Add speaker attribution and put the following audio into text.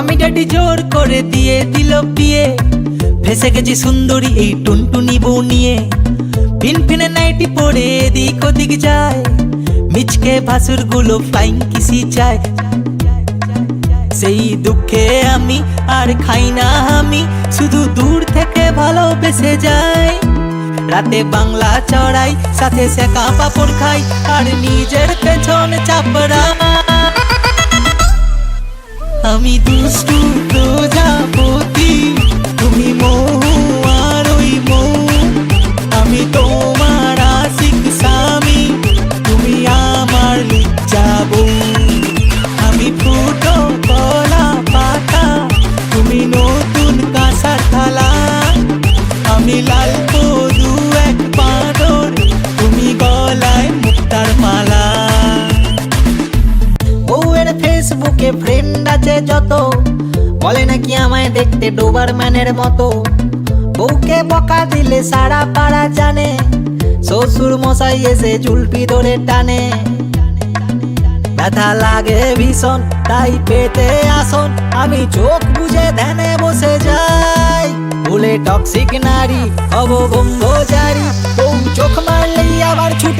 Speaker 1: মামি ড্যাডি জোর করে দিয়ে দিল বিয়ে। ভেসে গেছি সুন্দরী এই টুনটুনি বউ নিয়ে। ফিন ফিনে নাইটি পরে এদিক ওদিক যায়। মিচকে ভাসুরগুলো ফ্লাইং কিসি চায়। সেই দুঃখে আমি আর খাই না আমি, শুধু দূর থেকে ভালোবেসে যাই রাতে বাংলা চড়াই, সাথে সেকা পাপড় খাই আর নিজের আমি দুষ্টু প্রজাপতি। তুমি মৌ আর ওই মৌ আমি তোমার আশিক স্বামী। তুমি আমার লুচ্চাবো আমি ফুটো কলা পাতা। তুমি নতুন ফ্রেন্ড আছে যত, বলে নাকি আমায় দেখতে ডোবার ম্যানের মতো। বউকে বকা দিলে সারা পাড়া জানে শ্বশুর মশাই এসে চুলপি ধরে টানে। ব্যথা লাগে ভীষণ, তাই পেতে আসন, আমি চোখ বুঝে ধ্যানে বসে যাই। ভুলে টক্সিক নারী হব ব্রহ্মচারী বউ চোখ মারলেই আবার ছুটে